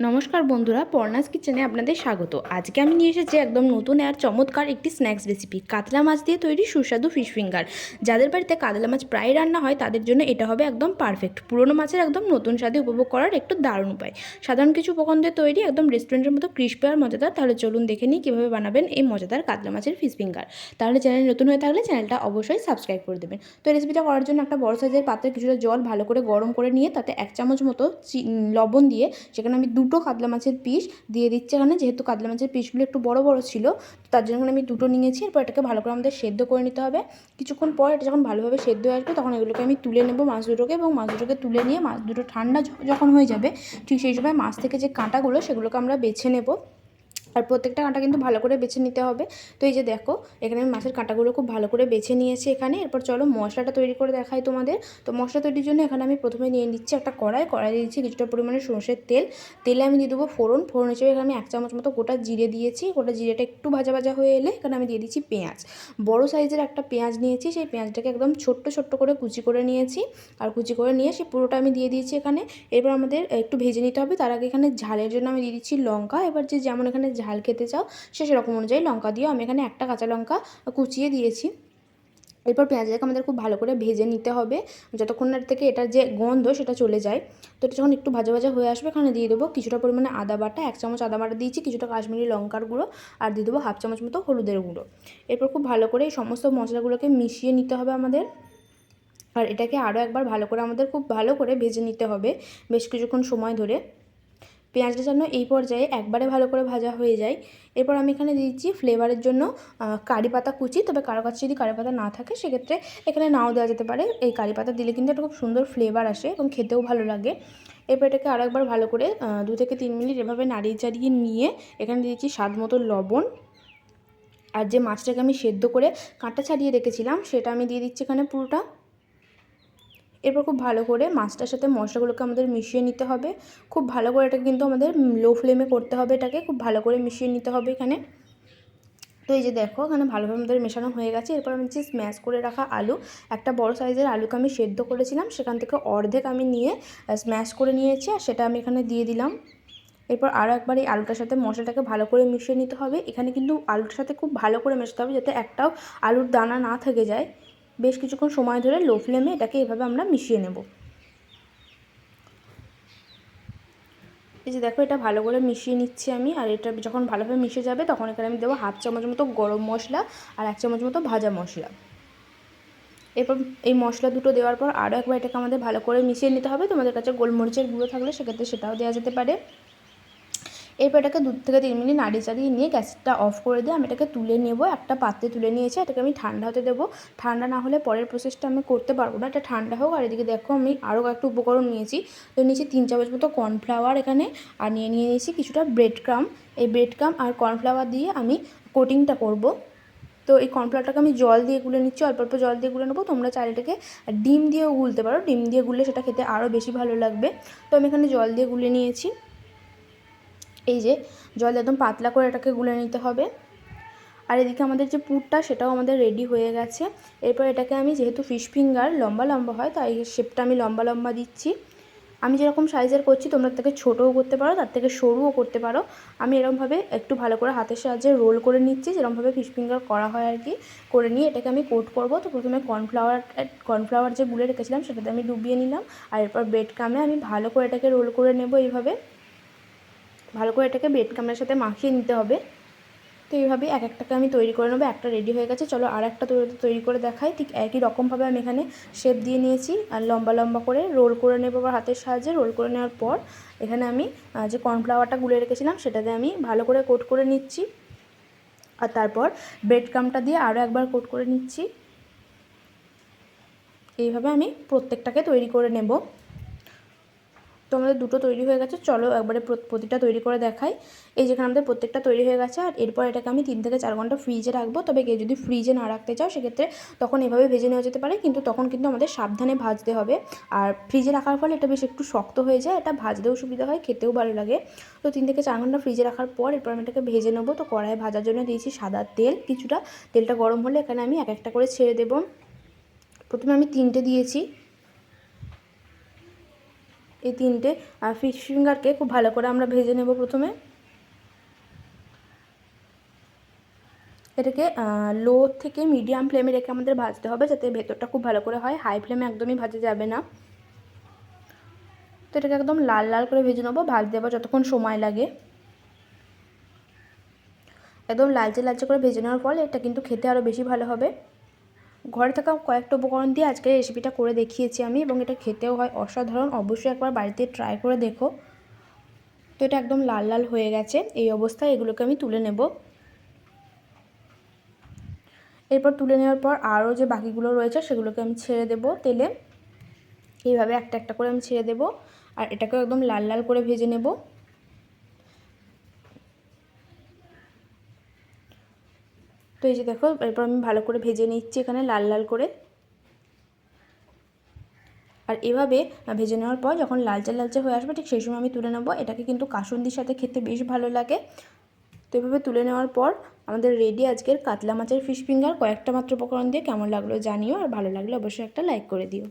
নমস্কার বন্ধুরা পর্ণাস কিচেনে আপনাদের স্বাগত। আজকে আমি নিয়ে এসেছি একদম নতুন আর চমৎকার একটি স্ন্যাক্স রেসিপি কাতলা মাছ দিয়ে তৈরি সুস্বাদু ফিশ ফিঙ্গার যাদের বাড়িতে কাতলা মাছ প্রায় রান্না হয়, তাদের জন্য এটা হবে একদম পারফেক্ট পুরনো মাছের একদম নতুন স্বাদে উপভোগ করার একটু দারুণ উপায়। সাধারণ কিছু উপকরণ দিয়ে তৈরি একদম রেস্টুরেন্টের মতো ক্রিস্পি আর মজাদার। তাহলে চলুন দেখে নিই কীভাবে বানাবেন এই মজাদার কাতলা মাছের ফিশ ফিঙ্গার তাহলে চ্যানেল নতুন হয়ে থাকলে চ্যানেলটা অবশ্যই সাবস্ক্রাইব করে দেবেন। তো রেসিপিটা করার জন্য একটা বড় সাইজের পাত্রে কিছুটা জল ভালো করে গরম করে নিয়ে তাতে এক চামচ মতো লবণ দিয়ে সেখানে আমি দুটো কাতলা মাছের পিস দিয়ে দিচ্ছে এখানে, যেহেতু কাতলা মাছের পিসগুলো একটু বড় বড় ছিল তার জন্য আমি দুটো নিয়েছি, এরপর এটাকে ভালো করে আমাদের সেদ্ধ করে নিতে হবে। কিছুক্ষণ পর এটা যখন ভালোভাবে সেদ্ধ হয়ে আসবে, তখন এগুলোকে আমি তুলে নেব মাছ দুটোকে এবং মাছ দুটোকে তুলে নিয়ে মাছ দুটো ঠান্ডা যখন হয়ে যাবে, ঠিক সেই সময় মাছ থেকে যে কাঁটাগুলো, সেগুলোকে আমরা বেছে নেব। আর প্রত্যেকটা কাঁটা কিন্তু ভালো করে বেছে নিতে হবে। তো এই যে দেখো, এখানে আমি মাছের কাঁটাগুলো খুব ভালো করে বেছে নিয়েছি এখানে। এরপর চলো মশলাটা তৈরি করে দেখাই তোমাদের। তো মশলা তৈরির জন্য এখানে আমি প্রথমে নিয়ে নিচ্ছি একটা কড়াই। কড়াই দিয়েছি কিছুটা পরিমাণে সর্ষের তেল। তেলে আমি দিয়ে দেবো ফোড়ন। ফোড়ন হিসেবে এখানে আমি এক চামচ মতো গোটা জিরে দিয়েছি। গোটা জিরেটা একটু ভাজা ভাজা হয়ে এলে এখানে আমি দিয়ে দিচ্ছি পেঁয়াজ। বড় সাইজের একটা পেঁয়াজ নিয়েছি। সেই পেঁয়াজটাকে একদম ছোট্ট ছোট্ট করে কুচি করে নিয়েছি। আর কুচি করে নিয়ে সেই পুরোটা আমি দিয়ে দিয়েছি এখানে। এরপর আমাদের একটু ভেজে নিতে হবে। তার আগে এখানে ঝালের জন্য আমি দিয়ে দিচ্ছি লঙ্কা। এবার যে যেমন এখানে ঝাল খেতে চাও, সে সেরকম অনুযায়ী লঙ্কা দিয়েও আমি এখানে একটা কাঁচা লঙ্কা কুচিয়ে দিয়েছি। এরপর পেঁয়াজটাকে আমাদের খুব ভালো করে ভেজে নিতে হবে। যতক্ষণ না থেকে এটার যে গন্ধ সেটা চলে যায়। তো এটা যখন একটু ভাজা ভাজা হয়ে আসবে, এখানে দিয়ে দেবো কিছুটা পরিমাণে আদা বাটা, এক চামচ আদা বাটা দিয়েছি, কিছুটা কাশ্মীরি লঙ্কার গুঁড়ো, আর দিয়ে দেবো হাফ চামচ মতো হলুদের গুঁড়ো। এরপর খুব ভালো করে এই সমস্ত মশলাগুলোকে মিশিয়ে নিতে হবে আমাদের। আর এটাকে আরও একবার ভালো করে আমাদের খুব ভালো করে ভেজে নিতে হবে, বেশ কিছুক্ষণ সময় ধরে। পেঁয়াজটা যেন এই পর্যায়ে একবারে ভালো করে ভাজা হয়ে যায়। এরপর আমি এখানে দিচ্ছি ফ্লেভারের জন্য কারি পাতা কুচি। তবে কারও কাছে যদি কারি পাতা না থাকে, সেক্ষেত্রে এখানে নাও দেওয়া যেতে পারে। এই কারি পাতা দিলে কিন্তু একটা খুব সুন্দর ফ্লেভার আসে এবং খেতেও ভালো লাগে। এরপর এটাকে আরও একবার ভালো করে দু থেকে তিন মিনিট এভাবে নাড়িয়ে চাড়িয়ে নিয়ে এখানে দিয়েছি স্বাদ মতো লবণ। আর যে মাছটাকে আমি সেদ্ধ করে কাঁটা ছাড়িয়ে রেখেছিলাম, সেটা আমি দিয়ে দিচ্ছি এখানে পুরোটা। এরপর খুব ভালো করে মাছটার সাথে মশলাগুলোকে আমাদের মিশিয়ে নিতে হবে। খুব ভালো করে এটা কিন্তু আমাদের লো ফ্লেমে করতে হবে এটাকে, খুব ভালো করে মিশিয়ে নিতে হবে এখানে। তো এই যে দেখো, এখানে ভালোভাবে আমাদের মেশানো হয়ে গেছে। এরপর আমি যে স্ম্যাশ করে রাখা আলু, একটা বড় সাইজের আলুকে আমি সেদ্ধ করেছিলাম। সেখান থেকে অর্ধেক আমি নিয়ে স্ম্যাশ করে নিয়েছি আর সেটা আমি এখানে দিয়ে দিলাম। এরপর আরও একবার এই আলুটার সাথে মশলাটাকে ভালো করে মিশিয়ে নিতে হবে। এখানে কিন্তু আলুটার সাথে খুব ভালো করে মেশাতে হবে যাতে একটাও আলুর দানা না থেকে যায়। বেশ কিছুক্ষণ সময় ধরে লো ফ্লেমে এটাকে এভাবে আমরা মিশিয়ে নেব। এই যে দেখো, এটা ভালো করে মিশিয়ে নিচ্ছি আমি, আর এটা যখন ভালোভাবে মিশে যাবে তখন এখানে আমি দেবো হাফ চামচ মতো গরম মশলা আর এক চামচ মতো ভাজা মশলা। এরপর এই মশলা দুটো দেওয়ার পর আরও একবার এটাকে আমাদের ভালো করে মিশিয়ে নিতে হবে। তোমাদের কাছে গোলমরিচের গুঁড়ো থাকলে সেক্ষেত্রে সেটাও দেওয়া যেতে পারে। এরপর এটাকে দু থেকে তিন মিনিট নাড়িয়ে চাড়িয়ে নিয়ে গ্যাসটা অফ করে দিয়ে আমি এটাকে তুলে নেব, একটা পাত্রে তুলে নিয়েছি, এটাকে আমি ঠান্ডা হতে দেবো। ঠান্ডা না হলে পরের প্রসেসটা আমি করতে পারব না, এটা ঠান্ডা হোক। আর এদিকে দেখো আমি আরও একটা উপকরণ নিয়েছি, তো নিয়েছি তিন চামচ মতো কর্নফ্লাওয়ার এখানে, আর নিয়ে নিয়ে নিয়েছি কিছুটা ব্রেড ক্রাম এই ব্রেড ক্রাম আর কর্নফ্লাওয়ার দিয়ে আমি কোটিংটা করব। তো এই কর্নফ্লাওয়ারটাকে আমি জল দিয়ে গুলে নিচ্ছি, অল্প অল্প জল দিয়ে গুলে নেব। তোমরা চাইলে এটাকে ডিম দিয়েও গুলতে পারো। ডিম দিয়ে গুললে সেটা খেতে আরও বেশি ভালো লাগবে। তো আমি এখানে জল দিয়ে গুলে নিয়েছি। এই যে জল একদম পাতলা করে এটাকে গুলে নিতে হবে। আর এদিকে আমাদের যে পুরটা, সেটাও আমাদের রেডি হয়ে গেছে। এরপর এটাকে আমি যেহেতু ফিশ ফিঙ্গার লম্বা লম্বা হয়, তাই শেপটা আমি লম্বা লম্বা দিচ্ছি। আমি যেরকম সাইজের করছি, তোমরা তার থেকে ছোটোও করতে পারো, তার থেকে সরুও করতে পারো। আমি এরকমভাবে একটু ভালো করে হাতের সাহায্যে রোল করে নিচ্ছি, যেরকমভাবে ফিশ ফিঙ্গার করা হয় আর কি। করে নিয়ে এটাকে আমি কোট করব। তো প্রথমে কর্নফ্লাওয়ার কর্নফ্লাওয়ার যে গুলে রেখেছিলাম, সেটাতে আমি ডুবিয়ে নিলাম। আর এরপর ব্রেড কামে আমি ভালো করে এটাকে রোল করে নেব এইভাবে। ভালো করে এটাকে ব্রেড কামের সাথে মাখিয়ে নিতে হবে। তো এইভাবে এক একটাকে আমি তৈরি করে নেব, একটা রেডি হয়ে গেছে। চলো আর একটা তৈরি করে দেখাই। ঠিক একই রকমভাবে আমি এখানে শেপ দিয়ে নিয়েছি আর লম্বা লম্বা করে রোল করে নেব আবার হাতের সাহায্যে। রোল করে নেওয়ার পর এখানে আমি যে কর্নফ্লাওয়ারটা গুলে রেখেছিলাম সেটাতে আমি ভালো করে কোট করে নিচ্ছি। আর তারপর ব্রেড কামটা দিয়ে আরও একবার কোট করে নিচ্ছি। এইভাবে আমি প্রত্যেকটাকে তৈরি করে নেব। তো আমাদের দুটো তৈরি হয়ে গেছে। চলো একবারে প্র- প্রতিটা তৈরি করে দেখাই। এই যেখানে আমাদের প্রত্যেকটা তৈরি হয়ে গেছে, আর এরপর এটাকে আমি তিন থেকে চার ঘণ্টা ফ্রিজে রাখব। তবে কেউ যদি ফ্রিজে না রাখতে চাও, সেক্ষেত্রে তখন এভাবে ভেজে নেওয়া যেতে পারে। কিন্তু তখন কিন্তু আমাদের সাবধানে ভাজতে হবে। আর ফ্রিজে রাখার ফলে এটা বেশ একটু শক্ত হয়ে যায়। এটা ভাজতেও সুবিধা হয়, খেতেও ভালো লাগে। তো তিন থেকে চার ঘণ্টা ফ্রিজে রাখার পর এরপর আমি এটাকে ভেজে নেব। তো কড়াইয়ে ভাজার জন্য দিয়েছি সাদা তেল কিছুটা। তেলটা গরম হলে এখানে আমি এক একটা করে ছেড়ে দেবো। প্রথমে আমি তিনটে দিয়েছি। এই তিনটে। আর ফিশ ফিঙ্গারকে খুব ভালো করে আমরা ভেজে নেব প্রথমে। এটাকে লো থেকে মিডিয়াম ফ্লেমে রেখে আমাদের ভাজতে হবে যাতে ভেতরটা খুব ভালো করে হয়। হাই ফ্লেমে একদমই ভাজা যাবে না। তো এটাকে একদম লাল লাল করে ভেজে নেব, ভাজতে দেবো যতক্ষণ সময় লাগে। একদম লালচে লালচে করে ভেজে নেওয়ার ফলে এটা কিন্তু খেতে আরও বেশি ভালো হবে। ঘরে থাকা কয়েকটা উপকরণ দিয়ে আজকের রেসিপিটা করে দেখিয়েছি আমি এবং এটা খেতেও হয় অসাধারণ। অবশ্যই একবার বাড়িতে ট্রাই করে দেখো। তো এটা একদম লাল লাল হয়ে গেছে। এই অবস্থায় এগুলোকে আমি তুলে নেব। এরপর তুলে নেওয়ার পর আরও যে বাকিগুলো রয়েছে সেগুলোকে আমি ছেড়ে দেব তেলে। এইভাবে একটা একটা করে আমি ছেড়ে দেব। আর এটাকেও একদম লাল লাল করে ভেজে নেব। তো এই যে দেখো, এরপর আমি ভালো করে ভেজে নিচ্ছি এখানে লাল লাল করে। আর এভাবে ভেজে নেওয়ার পর যখন লালচে লালচে হয়ে আসবে, ঠিক সেই সময় আমি তুলে নেব। এটাকে কিন্তু কাসুন্দির সাথে খেতে বেশ ভালো লাগে। তো এভাবে তুলে নেওয়ার পর আমাদের রেডি আজকের কাতলা মাছের ফিশ ফিঙ্গার। কয়েকটা মাত্র উপকরণ দিয়ে কেমন লাগল জানিও, আর ভালো লাগলে অবশ্যই একটা লাইক করে দিও।